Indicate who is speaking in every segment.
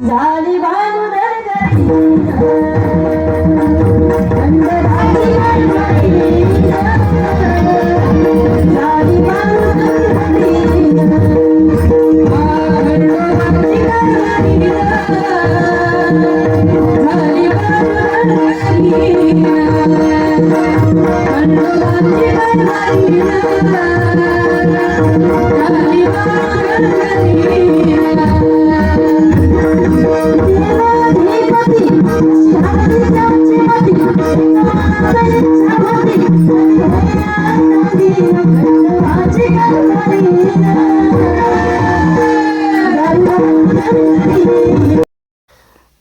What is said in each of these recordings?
Speaker 1: झाली भानुदर गरी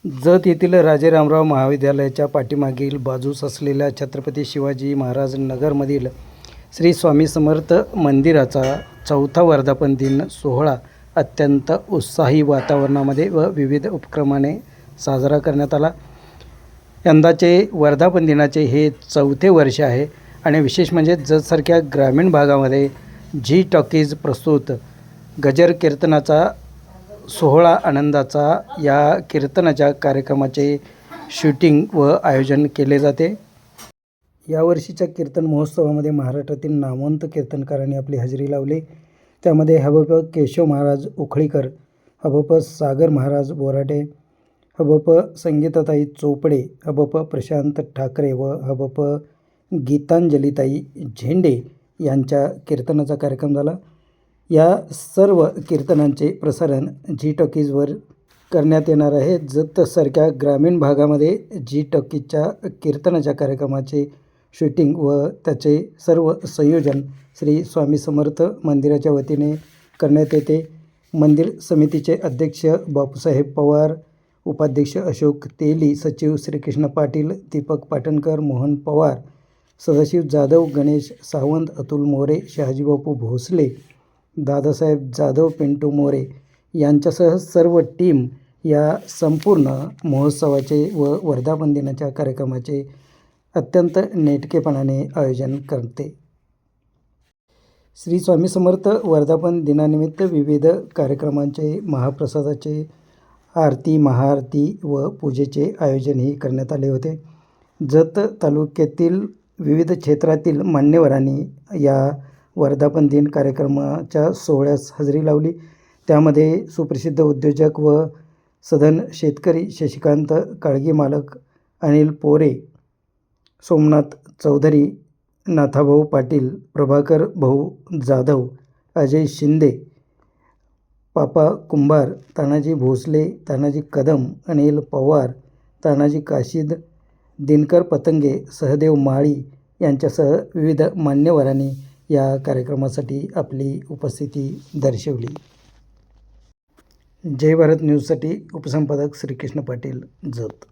Speaker 2: जत येथील राजे रामराव महाविद्यालयाच्या पाठीमागील बाजूस असलेल्या छत्रपती शिवाजी महाराज नगरमधील श्री स्वामी समर्थ मंदिराचा चौथा वर्धापन दिन सोहळा अत्यंत उत्साही वातावरणामध्ये व विविध उपक्रमाने साजरा करण्यात आला. यंदाचे वर्धापन दिनाचे हे चौथे वर्ष आहे. आणि विशेष म्हणजे जतसारख्या ग्रामीण भागामध्ये झी टॉकीज प्रस्तुत गजर कीर्तनाचा सोहळा आनंदाचा या कीर्तनाच्या कार्यक्रमाचे शूटिंग व आयोजन केले जाते. यावर्षीच्या कीर्तन महोत्सवामध्ये महाराष्ट्रातील नामवंत कीर्तनकारांनी आपली हजेरी लावली. त्यामध्ये हबप केशव महाराज उखळीकर हबप सागर महाराज बोराटे हबप संगीताताई चोपडे हबप प्रशांत ठाकरे व हबप गीतांजलीताई झेंडे यांच्या कीर्तनाचा कार्यक्रम झाला. या सर्व कीर्तनांचे प्रसारण झी टॉकीजवर करण्यात येणार आहे. जतसारख्या ग्रामीण भागामध्ये झी टॉकीजच्या कीर्तनाच्या कार्यक्रमाचे शूटिंग व त्याचे सर्व संयोजन श्री स्वामी समर्थ मंदिराच्या वतीने करण्यात येते. मंदिर समितीचे अध्यक्ष बापूसाहेब पवार उपाध्यक्ष अशोक तेली सचिव श्रीकृष्ण पाटील दीपक पाटणकर मोहन पवार सदाशिव जाधव गणेश सावंत अतुल मोरे शहाजीबापू भोसले दादासाहेब जाधव पिंटू मोरे यांच्यासह सर्व टीम या संपूर्ण महोत्सवाचे व वर्धापन दिनाच्या कार्यक्रमाचे अत्यंत नेटकेपणाने आयोजन करते. श्री स्वामी समर्थ वर्धापन दिनानिमित्त विविध कार्यक्रमांचे महाप्रसादाचे आरती महाआरती व पूजेचे आयोजनही करण्यात आले होते. जत तालुक्यातील विविध क्षेत्रातील मान्यवरांनी या वर्धापन दिन कार्यक्रमाच्या सोहळ्यास हजेरी लावली. त्यामध्ये सुप्रसिद्ध उद्योजक व सदन शेतकरी शशिकांत काळगी मालक अनिल पोरे सोमनाथ चौधरी नाथाभाऊ पाटील प्रभाकर भाऊ जाधव अजय शिंदे पापा कुंभार तानाजी भोसले तानाजी कदम अनिल पवार तानाजी काशीद दिनकर पतंगे सहदेव माळी यांच्यासह विविध मान्यवरांनी या कार्यक्रमासाठी आपली उपस्थिती दर्शवली. जय भारत न्यूजसाठी उपसंपादक श्रीकृष्ण पाटील जत.